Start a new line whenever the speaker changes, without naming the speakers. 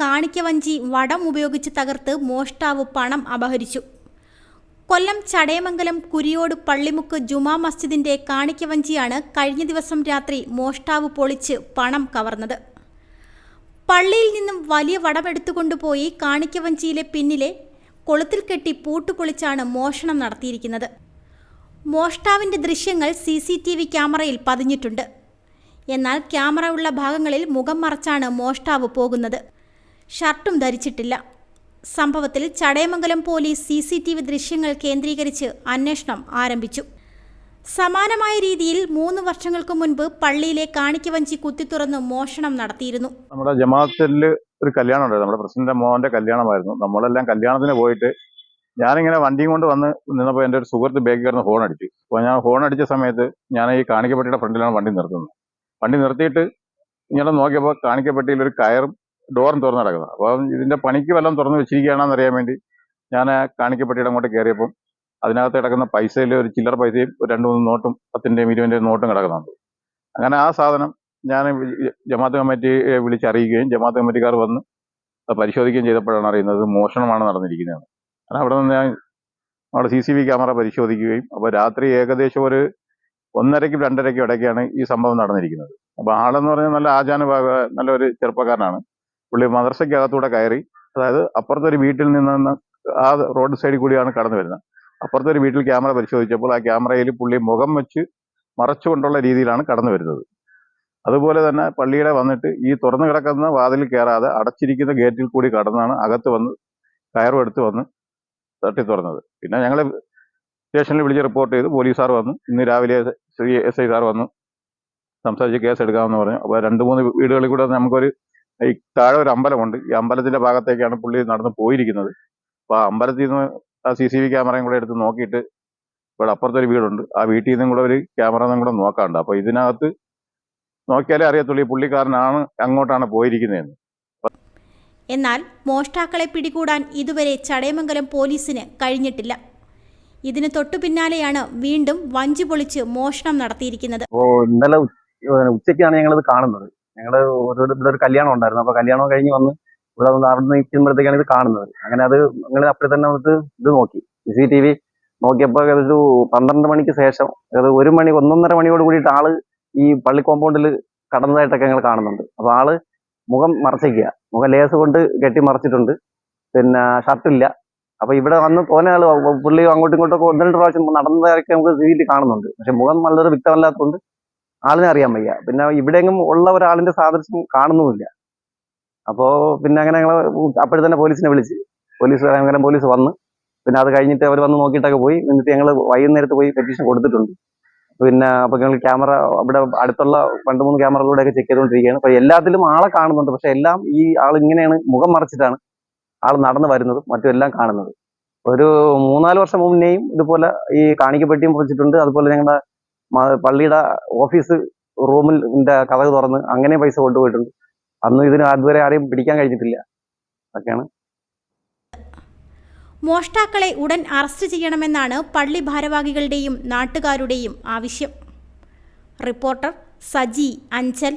കാണിക്കവഞ്ചി വടം ഉപയോഗിച്ച് തകർത്ത് മോഷ്ടാവ് പണം അപഹരിച്ചു. കൊല്ലം ചടയമംഗലം കുരിയോട് പള്ളിമുക്ക് ജുമാ മസ്ജിദിന്റെ കാണിക്കവഞ്ചിയാണ് കഴിഞ്ഞ ദിവസം രാത്രി മോഷ്ടാവ് പൊളിച്ച് പണം കവർന്നത്. പള്ളിയിൽ നിന്നും വലിയ വടമെടുത്തുകൊണ്ടുപോയി കാണിക്കവഞ്ചിയിലെ പിന്നിലെ കൊളുത്തിൽ കെട്ടി പൂട്ടുപൊളിച്ചാണ് മോഷണം നടത്തിയിരിക്കുന്നത്. മോഷ്ടാവിന്റെ ദൃശ്യങ്ങൾ സി സി ടി വി ക്യാമറയിൽ പതിഞ്ഞിട്ടുണ്ട്. എന്നാൽ ക്യാമറ ഉള്ള ഭാഗങ്ങളിൽ മുഖം മറച്ചാണ് മോഷ്ടാവ് പോകുന്നത്. ഷർട്ടും ധരിച്ചിട്ടില്ല. സംഭവത്തിൽ Chadayamangalam police C C T V ദൃശ്യങ്ങൾ കേന്ദ്രീകരിച്ച് അന്വേഷണം ആരംഭിച്ചു. സമാനമായ രീതിയിൽ മൂന്ന് വർഷങ്ങൾക്ക് മുൻപ് പള്ളിയിലെ കാണിക്കവഞ്ചി കുത്തിത്തുറന്ന് മോഷണം നടത്തിയിരുന്നു.
നമ്മുടെ ജമാഅത്തിൽ ഒരു കല്യാണം നമ്മുടെ പ്രസിഡന്റ് മോഹന്റെ കല്യാണമായിരുന്നു. നമ്മളെല്ലാം കല്യാണത്തിന് പോയിട്ട് ഞാനിങ്ങനെ വണ്ടിയും കൊണ്ട് വന്ന് നിന്നപ്പോൾ എന്റെ ഒരു സുഹൃത്ത് ബാഗിൽ കിടന്ന് ഫോൺ അടിച്ചു. അപ്പോൾ ഞാൻ ഫോൺ അടിച്ച സമയത്ത് ഞാൻ ഈ കാണിക്കപ്പെട്ടിയുടെ ഫ്രണ്ടിലാണ് വണ്ടി നിർത്തുന്നത്. വണ്ടി നിർത്തിയിട്ട് ഇങ്ങനെ നോക്കിയപ്പോൾ കാണിക്കപ്പെട്ടിയിൽ ഒരു കയറും ഡോറും തുറന്ന് കിടക്കുന്നത് അപ്പോൾ ഇതിന്റെ പണിക്ക് വല്ലതും തുറന്ന് വെച്ചിരിക്കുകയാണെന്ന് അറിയാൻ വേണ്ടി ഞാൻ കാണിക്കപ്പെട്ടിയുടെ അങ്ങോട്ട് കയറിയപ്പം അതിനകത്ത് കിടക്കുന്ന പൈസയിൽ ഒരു ചില്ലറ പൈസയും രണ്ട് മൂന്ന് നോട്ടും പത്തിന്റെയും ഇരുപതിന്റെയും നോട്ടും കിടക്കുന്നുണ്ട്. അങ്ങനെ ആ സാധനം ഞാൻ ജമാഅത്ത് കമ്മിറ്റിയെ വിളിച്ചറിയിക്കുകയും ജമാഅത്ത് കമ്മിറ്റിക്കാർ വന്ന് പരിശോധിക്കുകയും ചെയ്തപ്പോഴാണ് അറിയുന്നത് മോഷണമാണ് നടന്നിരിക്കുന്നത് കാരണം അവിടെ നിന്ന് ഞാൻ നമ്മുടെ സി സി വി ക്യാമറ പരിശോധിക്കുകയും അപ്പോൾ രാത്രി ഏകദേശം ഒരു ഒന്നരയ്ക്കും രണ്ടരയ്ക്കും ഇടയ്ക്കാണ് ഈ സംഭവം നടന്നിരിക്കുന്നത്. അപ്പോൾ ആളെന്ന് പറഞ്ഞാൽ നല്ല ആചാന നല്ലൊരു ചെറുപ്പക്കാരനാണ്. പുള്ളി മദർസയ്ക്കകത്തൂടെ കയറി അതായത് അപ്പുറത്തൊരു വീട്ടിൽ നിന്ന് ആ റോഡ് സൈഡിൽ കൂടിയാണ് കടന്നു വരുന്നത്. അപ്പുറത്തൊരു വീട്ടിൽ ക്യാമറ പരിശോധിച്ചപ്പോൾ ആ ക്യാമറയിൽ പുള്ളി മുഖം വെച്ച് മറച്ചുകൊണ്ടുള്ള രീതിയിലാണ് കടന്നു വരുന്നത്. അതുപോലെ തന്നെ പള്ളിയുടെ വന്നിട്ട് ഈ തുറന്നു കിടക്കുന്ന വാതിൽ കയറാതെ അടച്ചിരിക്കുന്ന ഗേറ്റിൽ കൂടി കടന്നാണ് അകത്ത് വന്ന് കയറും എടുത്ത് വന്ന് തട്ടി തുറന്നത്. പിന്നെ ഞങ്ങൾ സ്റ്റേഷനിൽ വിളിച്ച് റിപ്പോർട്ട് ചെയ്തു പോലീസുകാർ വന്നു ഇന്ന് രാവിലെ ശ്രീ എസ് ഐ സാർ വന്നു സംസാരിച്ച് കേസ് എടുക്കാമെന്ന് പറഞ്ഞു. അപ്പോൾ രണ്ട് മൂന്ന് വീടുകളിൽ കൂടെ നമുക്കൊരു ഈ താഴെ ഒരു അമ്പലമുണ്ട് ഈ അമ്പലത്തിന്റെ ഭാഗത്തേക്കാണ് പുള്ളി നടന്ന് പോയിരിക്കുന്നത്. അപ്പോൾ ആ അമ്പലത്തിൽ നിന്ന് ആ സി സി വി ക്യാമറയും കൂടെ എടുത്ത് നോക്കിയിട്ട് ഇവിടെ അപ്പുറത്തൊരു വീടുണ്ട്. ആ വീട്ടിൽ നിന്നും കൂടെ ഒരു ക്യാമറ നിന്നും കൂടെ നോക്കാണ്ട് അപ്പോൾ ഇതിനകത്ത് നോക്കിയാലേ അറിയത്തുള്ളൂ ഈ പുള്ളിക്കാരനാണ് അങ്ങോട്ടാണ് പോയിരിക്കുന്നതെന്ന്.
എന്നാൽ മോഷ്ടാക്കളെ പിടികൂടാൻ ഇതുവരെ ചടയമംഗലം പോലീസിന് കഴിഞ്ഞിട്ടില്ല. ഇതിന് തൊട്ടു പിന്നാലെയാണ് വീണ്ടും വഞ്ചി പൊളിച്ച് മോഷണം നടത്തിയിരിക്കുന്നത്.
ഇന്നലെ ഉച്ചയ്ക്കാണ് ഞങ്ങളത് കാണുന്നത്. ഞങ്ങൾ ഓരോ ഇവിടെ ഒരു കല്യാണം ഉണ്ടായിരുന്നു. അപ്പോൾ കല്യാണം കഴിഞ്ഞ് വന്ന് ഇവിടെ വന്ന് അവിടെ നിൽക്കുമ്പോഴത്തേക്കാണ് ഇത് കാണുന്നത്. അങ്ങനെ അത് ഞങ്ങൾ അപ്പോൾ തന്നെ വന്നിട്ട് ഇത് നോക്കി. സി സി ടി വി നോക്കിയപ്പോൾ ഒരു പന്ത്രണ്ട് മണിക്ക് ശേഷം അത് ഒരു മണി ഒന്നൊന്നര മണിയോട് കൂടിയിട്ട് ആൾ ഈ പള്ളി കോമ്പൗണ്ടിൽ കടന്നതായിട്ടൊക്കെ ഞങ്ങൾ കാണുന്നുണ്ട്. അപ്പോൾ ആൾ മുഖം മറച്ചിരിക്കുക മുഖം ലേസ് കൊണ്ട് കെട്ടി മറച്ചിട്ടുണ്ട്. പിന്നെ ഷർട്ടില്ല അപ്പൊ ഇവിടെ വന്ന് തോന്നെ ആൾ പുള്ളി അങ്ങോട്ടും ഇങ്ങോട്ടും ഒന്ന് രണ്ട് പ്രാവശ്യം നടന്നതായിട്ട് നമുക്ക് സീറ്റ് കാണുന്നുണ്ട്. പക്ഷെ മുഖം വളരെ വ്യക്തമല്ലാത്തതുകൊണ്ട് ആളിനെ അറിയാൻ വയ്യ. പിന്നെ ഇവിടെയെങ്കിലും ഉള്ള ഒരാളിന്റെ സാദൃശ്യം കാണുന്നുമില്ല. അപ്പോ പിന്നെ അങ്ങനെ ഞങ്ങൾ അപ്പോഴെ തന്നെ പോലീസിനെ വിളിച്ച്. പോലീസ് അങ്ങനെ പോലീസ് വന്ന്. പിന്നെ അത് കഴിഞ്ഞിട്ട് അവർ വന്ന് നോക്കിയിട്ടൊക്കെ പോയി. എന്നിട്ട് ഞങ്ങൾ വൈകുന്നേരത്ത് പോയി പെറ്റീഷൻ കൊടുത്തിട്ടുണ്ട്. പിന്നെ അപ്പൊ ഞങ്ങൾ ക്യാമറ അവിടെ അടുത്തുള്ള രണ്ട് മൂന്ന് ക്യാമറകളിലൂടെയൊക്കെ ചെക്ക് ചെയ്തുകൊണ്ടിരിക്കുകയാണ് അപ്പൊ എല്ലാത്തിലും ആളെ കാണുന്നുണ്ട്. പക്ഷെ എല്ലാം ഈ ആൾ ഇങ്ങനെയാണ് മുഖം മറച്ചിട്ടാണ് ആൾ നടന്നു വരുന്നതും മറ്റും എല്ലാം കാണുന്നത്. ഒരു മൂന്നാൽ വർഷം മുന്നേയും ഇതുപോലെ ഈ കാണിക്കപ്പെട്ടിയും പൊളിച്ചിട്ടുണ്ട് അതുപോലെ ഞങ്ങളുടെ പള്ളിയുടെ ഓഫീസ് റൂമിൽ കഥക് തുറന്ന് അങ്ങനെ പൈസ കൊണ്ടുപോയിട്ടുണ്ട്. അന്ന് ഇതിന് അതുവരെ ആരെയും പിടിക്കാൻ കഴിഞ്ഞിട്ടില്ല. അതൊക്കെയാണ്.
മോഷ്ടാക്കളെ ഉടൻ അറസ്റ്റ് ചെയ്യണമെന്നാണ് പള്ളി ഭാരവാഹികളുടെയും നാട്ടുകാരുടെയും ആവശ്യം. റിപ്പോർട്ടർ സജി അഞ്ചൽ.